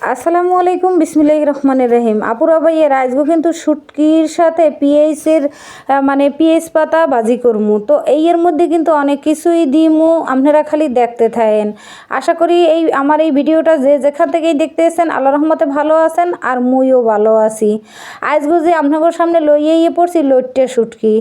আসসালামু আলাইকুম বিসমিল্লাহ রহমানের রহিম। আপুরা ভাইয়ের আজকে কিন্তু শুটকির সাথে পিএইচের মানে পিএইচ পাতা বাজি করমু। তো এই এর মধ্যে কিন্তু অনেক কিছুই দিমু, আপনারা খালি দেখতে থাকেন। আশা করি এই, আমার এই ভিডিওটা যে যেখান থেকেই দেখতেছেন আল্লাহ রহমতে ভালো আছেন আর মুইও ভালো আছি। আজকে যে আপনাদের সামনে লইয়ে ইয়ে পড়ছি লইট্টে শুটকি।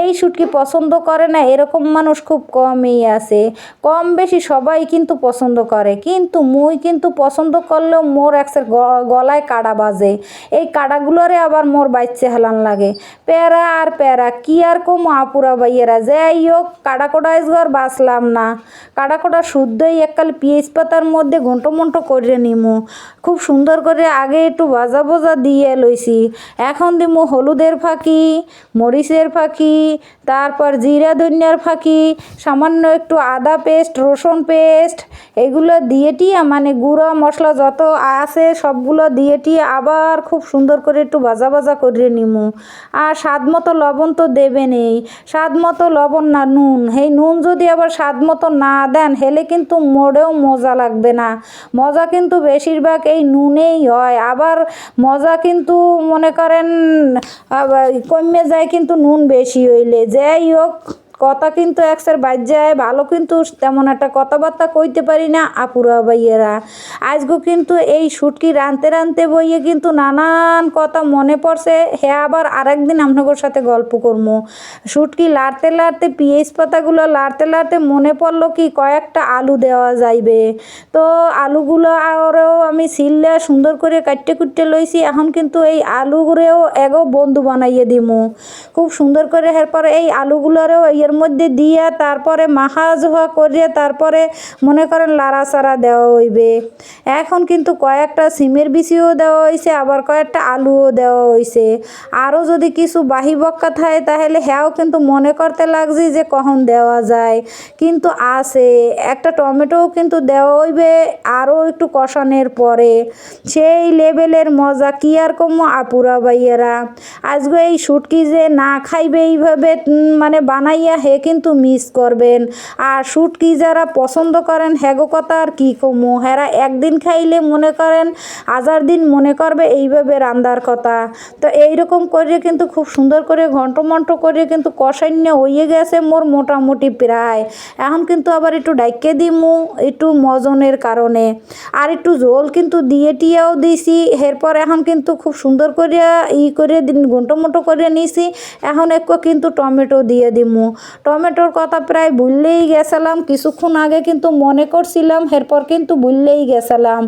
এই শুটকি পছন্দ করে না, এরকম মানুষ খুব কমই আছে। কম বেশি সবাই কিন্তু পছন্দ করে। কিন্তু মুই কিন্তু পছন্দ করলেও মোর একসের গলায় কাড়া বাজে। এই কাড়াগুলোরে আবার মোর বাইচ্ছে হেলান লাগে। প্যারা আর প্যারা, কি আর কম আপুরা বাইয়েরা যাই হোক কাড়া কোটা ঘর বাঁচলাম না। কাড়া কোটা শুদ্ধই এককাল পিএইচ পাতার মধ্যে ঘন্ট মন্ট করে নিমু। খুব সুন্দর করে আগে একটু ভাজা ভাজা দিয়ে লইছি। এখন দিমু হলুদের ফাঁকি, মরিচের ফাঁকি, তারপর জিরা ধনিয়ার ফাঁকি, সামান্য একটু আদা পেস্ট, রসুন পেস্ট, এগুলো দিয়েটিয়া মানে গুঁড়ো মশলা যত আছে, সবগুলো দিয়েটি আবার খুব সুন্দর করে একটু ভাজা ভাজা করে নিমু। আর স্বাদ মতো লবণ তো দেবেনই স্বাদ মতো লবণ না, নুন। এই নুন যদি আবার স্বাদ মতো না দেন, হেলে কিন্তু মোড়েও মজা লাগবে না। মজা কিন্তু বেশিরভাগ এই নুনেই হয়। আবার মজা কিন্তু মনে করেন কমে যায় কিন্তু নুন বেশি হইলে। যাই হোক কথা কিন্তু একসার বাজ যায়, ভালো কিন্তু তেমন একটা কথাবার্তা কইতে পারি না, আপুরা ভাইয়েরা। আজকে কিন্তু এই শুটকি রানতে রানতে বইয়ে কিন্তু নানান কথা মনে পড়ছে হ্যাঁ আবার আরেকদিন আপনাদের সাথে গল্প করব শুটকি লাড়তে লাড়তে পিএইচ পাতাগুলো লাড়তে লাড়তে মনে পড়ল কি কয়েকটা আলু দেওয়া যাইবে। তো আলুগুলো আরও আমি সিললে সুন্দর করে কাটতে কুটতে লইছি, এখন কিন্তু এই আলুগুলোও এগো বন্ধু বানাইয়ে দিমু। খুব সুন্দর করে এরপরে এই আলুগুলোরেও এর মধ্যে দিয়ে তারপরে মাখা জোহা করে তারপরে মনে করেন লাড়াচাড়া দেওয়া হইবে। এখন কিন্তু কয়েকটা সিমের বিচিও দেওয়া হয়েছে আবার কয়েকটা আলুও দেওয়া হয়েছে আরও যদি কিছু বাহি বক্কা থাকে, তাহলে হ্যাঁও কিন্তু মনে করতে লাগছে যে কখন দেওয়া যায়। কিন্তু আছে, একটা টমেটোও কিন্তু দেওয়া হইবে আরও একটু কষানোর পরে। সেই লেভেলের মজা কি আর কমো আপুরা বাইয়েরা আজকে এই শুটকি যে না খাইবে এইভাবে মানে বানাইয়া হে কিন্তু মিস করবেন। আর শুটকি যারা পছন্দ করেন হেগো কথা আর কী কমো? হেরা একদিন খাইলে মনে করেন হাজার দিন মনে করবে এইভাবে রান্দার কথা। তো এইরকম করে কিন্তু খুব সুন্দর করে ঘন্ট মন্ট করে কিন্তু কষান্য হয়ে গেছে মোর মোটামুটি প্রায়। এখন কিন্তু আবার একটু ডাইকে দিমু, একটু মজনের কারণে। আর একটু ঝোল কিন্তু দিয়ে টিয়াও দিছি, এরপর এখন কিন্তু খুব সুন্দর করে ই করে ঘন্ট মন্ট করে নিছি। এখন একটু কিন্তু টমেটো দিয়ে দিমু। টমেটোর কথা প্রায় ভুললেই গেছিলাম। কিছুক্ষণ আগে কিন্তু মনে করছিলাম, এরপর কিন্তু ভুললেই গেছিলাম।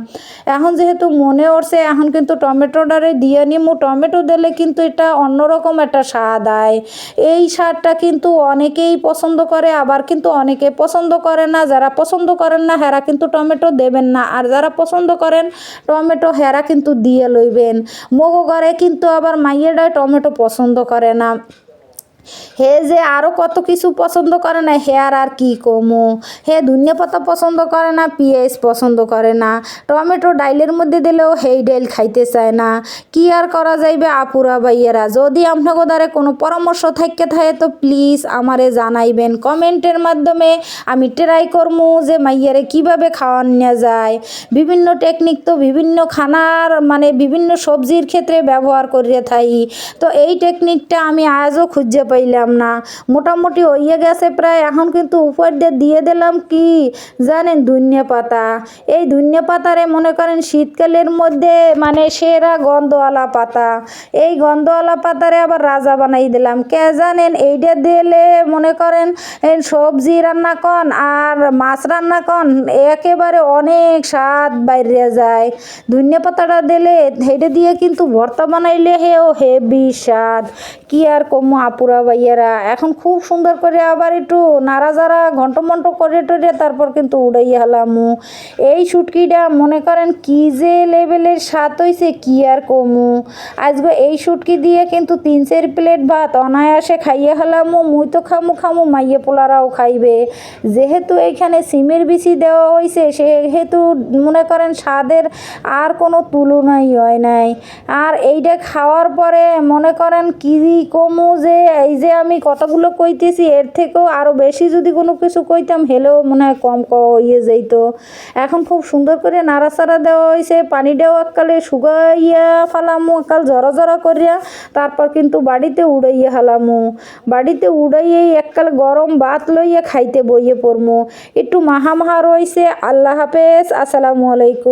এখন যেহেতু মনে উঠছে, এখন কিন্তু টমেটোটারে দিয়ে নিমু। টমেটো দিলে কিন্তু এটা অন্যরকম একটা স্বাদ আয়। এই স্বাদটা কিন্তু অনেকেই পছন্দ করে, আবার কিন্তু অনেকে পছন্দ করে না। যারা পছন্দ করেন না, হেরা কিন্তু টমেটো দেবেন না। আর যারা পছন্দ করেন টমেটো, হেরা কিন্তু দিয়ে লইবেন। মগো ঘরে কিন্তু আবার মাইয়েরাই টমেটো পছন্দ করে না। হে যে আরও কত কিছু পছন্দ করে না, হে আর আর কি কমো? হে ধনিয়া পাতা পছন্দ করে না, পেঁয়াজ পছন্দ করে না, টমেটো ডাইলের মধ্যে দিলেও হেই ডাইল খাইতে চায় না। কি আর করা যাইবে আপুরা ভাইয়েরা? যদি আপনাকে দ্বারা কোনো পরামর্শ থাকতে থাকে তো প্লিজ আমারে জানাইবেন কমেন্টের মাধ্যমে। আমি ট্রাই করব যে মাইয়ারে কীভাবে খাওয়ান নেওয়া যায়। বিভিন্ন টেকনিক তো বিভিন্ন খানার মানে বিভিন্ন সবজির ক্ষেত্রে ব্যবহার করিয়ে থাকি। তো এই টেকনিকটা আমি আজও খুঁজে পাইলাম না। মোটামুটি হইয়ে গেছে প্রায়। এখন কিন্তু উপর দিয়ে দিয়ে দিলাম কি? জানেন, ধনিয়া পাতা। এই ধনিয়া পাতারে মনে করেন শীতকালের মধ্যে মানে সেরা গন্ধওয়ালা পাতা। এই গন্ধওয়ালা পাতারে আবার রাজা বানাই দিলাম। কে জানেন, এইটা দিলে মনে করেন সবজি রান্না কন আর মাছ রান্না কন, একেবারে অনেক স্বাদ বাইরে যায়। ধনিয়া পাতাটা দিলে হেঁটে দিয়ে কিন্তু ভর্তা বানাইলে হেও হেভি স্বাদ। কি আর কমু আপুরা ভাইয়ারা এখন খুব সুন্দর করে আবার একটু নাড়াজাড়া ঘন্ট মন্ট করে টরে তারপর কিন্তু উড়াইয়া হালামু এই শুটকিটা মনে করেন কি যে লেভেলের স্বাদ হইছে, কি আর কমু। আজকে এই শুটকি দিয়ে কিন্তু তিন চার প্লেট ভাত অনায়াসে খাইয়ে হালামু মুই তো খামু খামু মাইয়ে পোলারাও খাইবে। যেহেতু এইখানে সিমের বিচি দেওয়া হয়েছে সেহেতু মনে করেন স্বাদের আর কোনো তুলনাই হয় নাই। আর এইটা খাওয়ার পরে মনে করেন কি কমু যে, এই যে আমি কথাগুলো কইতেছি, এর থেকেও আরও বেশি যদি কোনো কিছু কইতাম, হেলেও মনে হয় কম ইয়ে যাইতো। এখন খুব সুন্দর করে নাড়াচাড়া দেওয়া হয়েছে পানিটাও এককালে শুকাইয়া ফালামু একাল জরা জরা করিয়া তারপর কিন্তু বাড়িতে উড়াইয়া হালামু। বাড়িতে উড়াইয়েই এককাল গরম ভাত লইয়া খাইতে বইয়ে পড়মু। একটু মাহা মাহা রইছে, আল্লাহ হাফেজ, আসসালামু আলাইকুম।